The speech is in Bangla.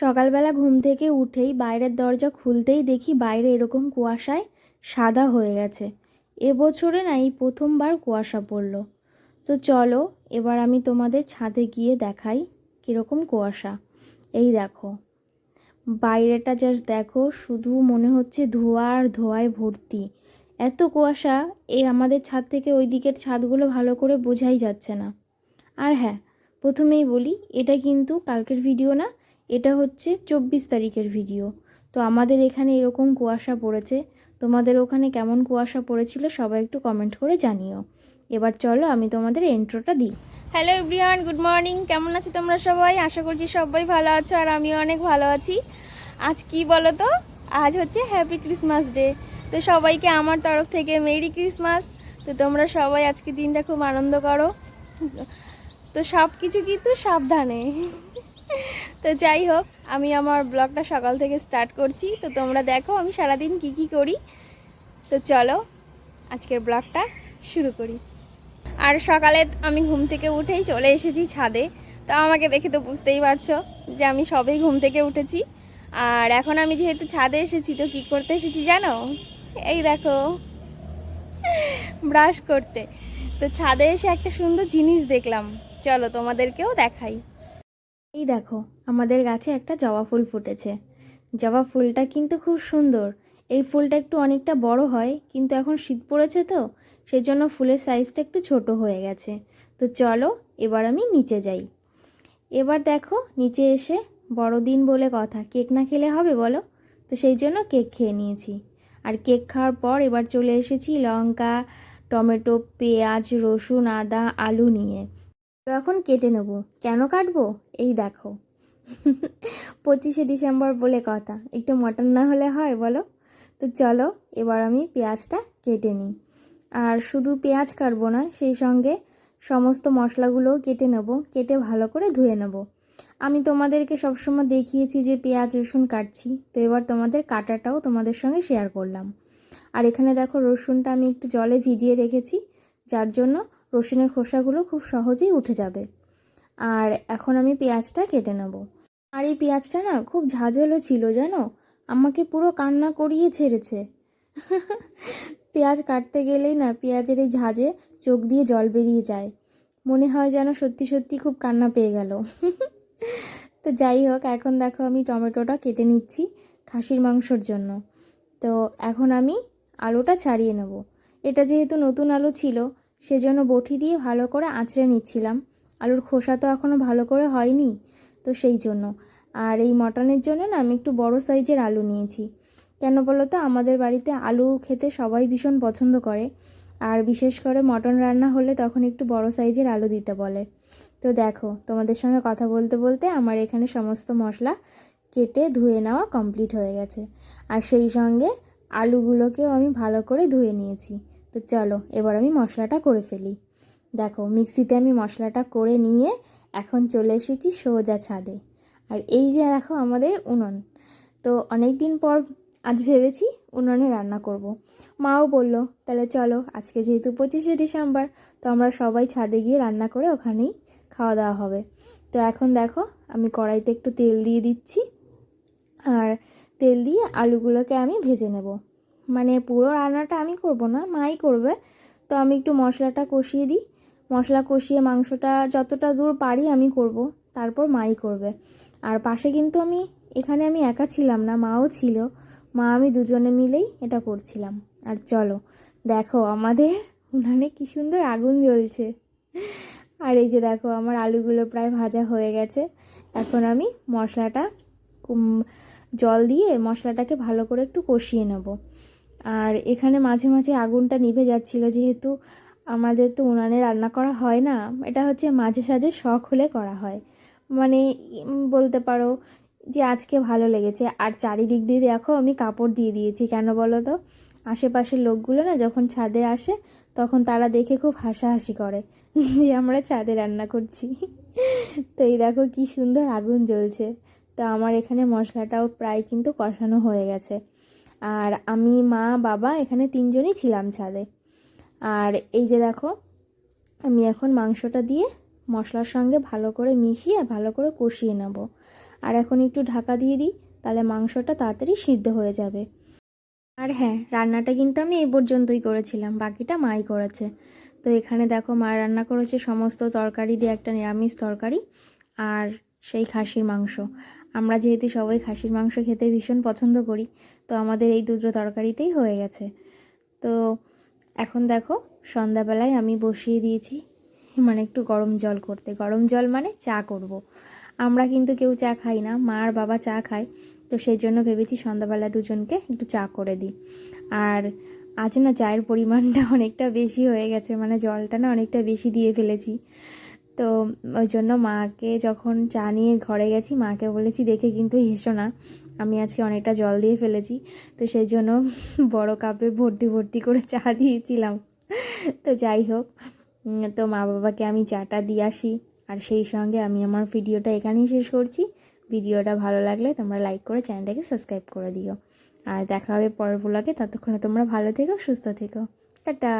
সকালবেলা ঘুম থেকে উঠেই বাইরের দরজা খুলতেই দেখি বাইরে এরকম কুয়াশায় সাদা হয়ে গেছে। এবছরে না এই প্রথমবার কুয়াশা পড়ল। তো চলো, এবার আমি তোমাদের ছাদে গিয়ে দেখাই কীরকম কুয়াশা। এই দেখো, বাইরেটা জাস্ট দেখো, শুধু মনে হচ্ছে ধোয়া আর ধোয়ায় ভর্তি। এত কুয়াশা এই আমাদের ছাদ থেকে ওই দিকের ছাদগুলো ভালো করে বোঝাই যাচ্ছে না। আর হ্যাঁ প্রথমেই বলি, এটা কিন্তু কালকের ভিডিও না এটা হচ্ছে চব্বিশ তারিখের ভিডিও। তো আমাদের এখানে এরকম কুয়াশা পড়েছে। তোমাদের ওখানে কেমন কুয়াশা পড়েছিল সবাই একটু কমেন্ট করে জানিও। এবার চলো আমি তোমাদের এন্ট্রোটা দিই। হ্যালো এভরিওয়ান গুড মর্নিং কেমন আছো তোমরা সবাই? আশা করছি সবাই ভালো আছো আর আমিও অনেক ভালো আছি। আজ কি বলো তো আজ হচ্ছে হ্যাপি ক্রিসমাস ডে তো সবাইকে আমার তরফ থেকে মেরি ক্রিসমাস তো তোমরা সবাই আজকে দিনটা খুব আনন্দ করো। তো সব কিছু কিন্তু সাবধানে। তো যাই হোক, আমি আমার ব্লগটা সকাল থেকে স্টার্ট করছি। তো তোমরা দেখো আমি সারাদিন কি কি করি। তো চলো, আজকের ব্লগটা শুরু করি। আর সকালে আমি ঘুম থেকে উঠেই চলে এসেছি ছাদে। তো আমাকে দেখে তো বুঝতেই পারছ যে আমি সবেই ঘুম থেকে উঠেছি। আর এখন আমি যেহেতু ছাদে এসেছি, তো কি করতে এসেছি জানো? এই দেখো ব্রাশ করতে। তো ছাদে এসে একটা সুন্দর জিনিস দেখলাম। চলো তোমাদেরকেও দেখাই। এই দেখো, আমাদের গাছে একটা জবা ফুল ফুটেছে। জবা ফুলটা কিন্তু খুব সুন্দর। এই ফুলটা একটু অনেকটা বড় হয়, কিন্তু এখন শীত পড়েছে তো সেই জন্য ফুলের সাইজটা একটু ছোট হয়ে গেছে। তো চলো, এবার আমি নিচে যাই। এবার দেখো, নিচে এসে বড়দিন বলে কথা। কেক না খেলে হবে বলো? তো সেই জন্য কেক খেয়ে নিয়েছি। আর কেক খাওয়ার পর এবার চলে এসেছি লঙ্কা, টমেটো, পেঁয়াজ, রসুন, আদা, আলু নিয়ে। তো এখন কেটে নেব। কেন কাটবো? এই দেখো। পঁচিশে ডিসেম্বর বলে কথা। একটু মটন না হলে হয়, বলো? তো চলো, এবার আমি পেঁয়াজটা কেটে নিই। আর শুধু পেঁয়াজ কাটবো না, সেই সঙ্গে সমস্ত মশলাগুলোও কেটে নেব। কেটে ভালো করে ধুয়ে নেব। আমি তোমাদেরকে সবসময় দেখিয়েছি যে পেঁয়াজ, রসুন কাটছি। তো এবার তোমাদের কাটাটাও তোমাদের সঙ্গে শেয়ার করলাম। আর এখানে দেখো রসুনটা আমি একটু জলে ভিজিয়ে রেখেছি। যার জন্য রসুনের খোসাগুলো খুব সহজেই উঠে যাবে। আর এখন আমি পেঁয়াজটা কেটে নেব। আর এই পেঁয়াজটা না খুব ঝাঁঝালো ছিল জানো? আমাকে পুরো কান্না করিয়ে ছেড়েছে। পেঁয়াজ কাটতে গেলেই না পেঁয়াজের এই ঝাঁঝে চোখ দিয়ে জল বেরিয়ে যায়। মনে হয় যেন সত্যি সত্যি খুব কান্না পেয়ে গেল। তো যাই হোক, এখন দেখো আমি টমেটোটা কেটে নিচ্ছি খাসির মাংসর জন্য। তো এখন আমি আলুটা ছাড়িয়ে নেব। এটা যেহেতু নতুন আলু ছিল সেজন্য বটি দিয়ে ভালো করে আঁচড়ে নিচ্ছিলাম। আলুর খোসা তো এখনও ভালো করে হয়নি, তো সেই জন্য। আর এই মটনের জন্য না আমি একটু বড় সাইজের আলু নিয়েছি। কেন বলো তো, আমাদের বাড়িতে আলু খেতে সবাই ভীষণ পছন্দ করে। আর বিশেষ করে মটন রান্না হলে তখন একটু বড় সাইজের আলু দিতে বলে। তো দেখো, তোমাদের সঙ্গে কথা বলতে বলতে আমার এখানে সমস্ত মশলা কেটে ধুয়ে নেওয়া কমপ্লিট হয়ে গেছে। আর সেই সঙ্গে আলুগুলোকেও আমি ভালো করে ধুয়ে নিয়েছি। তো চলো, এবার আমি মশলাটা করে ফেলি। দেখো, মিক্সিতে আমি মশলাটা করে নিয়ে এখন চলে এসেছি সোজা ছাদে। আর এই যে দেখো আমাদের উনুন। তো অনেক দিন পর আজ ভেবেছি উনুনে রান্না করব। মাও বলল, তাহলে চলো, আজকে যেহেতু পঁচিশে ডিসেম্বর, তো আমরা সবাই ছাদে গিয়ে রান্না করে ওখানেই খাওয়া দাওয়া হবে। তো এখন দেখো, আমি কড়াইতে একটু তেল দিয়ে দিচ্ছি। আর তেল দিয়ে আলুগুলোকে আমি ভেজে নেব। মানে পুরো রান্নাটা আমি করব না, মাই করবে। তো আমি একটু মশলাটা কষিয়ে দিই। মশলা কষিয়ে মাংসটা যতটা দূর পারি আমি করব, তারপর মাই করবে। আর পাশে কিন্তু আমি, এখানে আমি একা ছিলাম না, মাও ছিল। মা আমি দুজনে মিলেই এটা করছিলাম। আর চলো, দেখো আমাদের, উনানে কি সুন্দর আগুন জ্বলছে। আর এই যে দেখো, আমার আলুগুলো প্রায় ভাজা হয়ে গেছে। এখন আমি মশলাটা জল দিয়ে মশলাটাকে ভালো করে একটু কষিয়ে নেব। আর এখানে মাঝে মাঝে আগুনটা নিভে যাচ্ছিল, যেহেতু আমাদের তো উনানে রান্না করা হয় না, এটা হচ্ছে মাঝে সাঝে শখ হলে করা হয়। মানে বলতে পারো যে আজকে ভালো লেগেছে, আর চারিদিক দিয়ে দেখো আমি কাপড় দিয়ে দিয়েছি, কেন বলো তো? আশেপাশের লোকগুলো না যখন ছাদে আসে, তখন তারা দেখে খুব হাসাহাসি করে যে আমরা ছাদে রান্না করছি। তো এই দেখো কি সুন্দর আগুন জ্বলছে। তো আমার এখানে মশলাটাও প্রায় কিন্তু কষানো হয়ে গেছে। আর আমি, মা, বাবা এখানে তিনজনই ছিলাম ছাদে। আর এই যে দেখো, আমি এখন মাংসটা দিয়ে মশলার সঙ্গে ভালো করে মিশিয়ে ভালো করে কষিয়ে নেব। আর এখন একটু ঢাকা দিয়ে দিই, তাহলে মাংসটা তাড়াতাড়ি সিদ্ধ হয়ে যাবে। আর হ্যাঁ রান্নাটা কিন্তু আমি এই পর্যন্তই করেছিলাম, বাকিটা মাই করেছে। তো এখানে দেখো, মা রান্না করেছে সমস্ত তরকারি দিয়ে একটা নিরামিষ তরকারি। আর সেই খাসির মাংস। আমরা যেহেতু সবাই খাসির মাংস খেতে ভীষণ পছন্দ করি, তো আমাদের এই দুটো তরকারিতেই হয়ে গেছে। তো এখন দেখো, সন্ধ্যাবেলায় আমি বসিয়ে দিয়েছি মানে একটু গরম জল করতে। গরম জল মানে চা করব। আমরা কিন্তু কেউ চা খাই না, মা আর বাবা চা খায়, তো সেই জন্য ভেবেছি সন্ধ্যাবেলা দুজনকে একটু চা করে দিই। আর আজ না চায়ের পরিমাণটা অনেকটা বেশি হয়ে গেছে মানে জলটা না অনেকটা বেশি দিয়ে ফেলেছি। তো ওই জন্য মাকে যখন চা নিয়ে ঘরে গেছি, মাকে বলেছি, দেখে কিন্তু হেসো না। আমি আজকে অনেকটা জল দিয়ে ফেলেছি। তো সেই জন্য বড় কাপে ভর্তি ভর্তি করে চা দিয়েছিলাম। তো যাই হোক তো মা বাবাকে আমি চাটা দিয়ে আসি। আর সেই সঙ্গে আমি আমার ভিডিওটা এখানেই শেষ করছি। ভিডিওটা ভালো লাগলে তোমরা লাইক করে চ্যানেলটাকে সাবস্ক্রাইব করে দিও। আর দেখা হবে পরের ব্লগে ততক্ষণে তোমরা ভালো থেকো, সুস্থ থেকো। টাটা!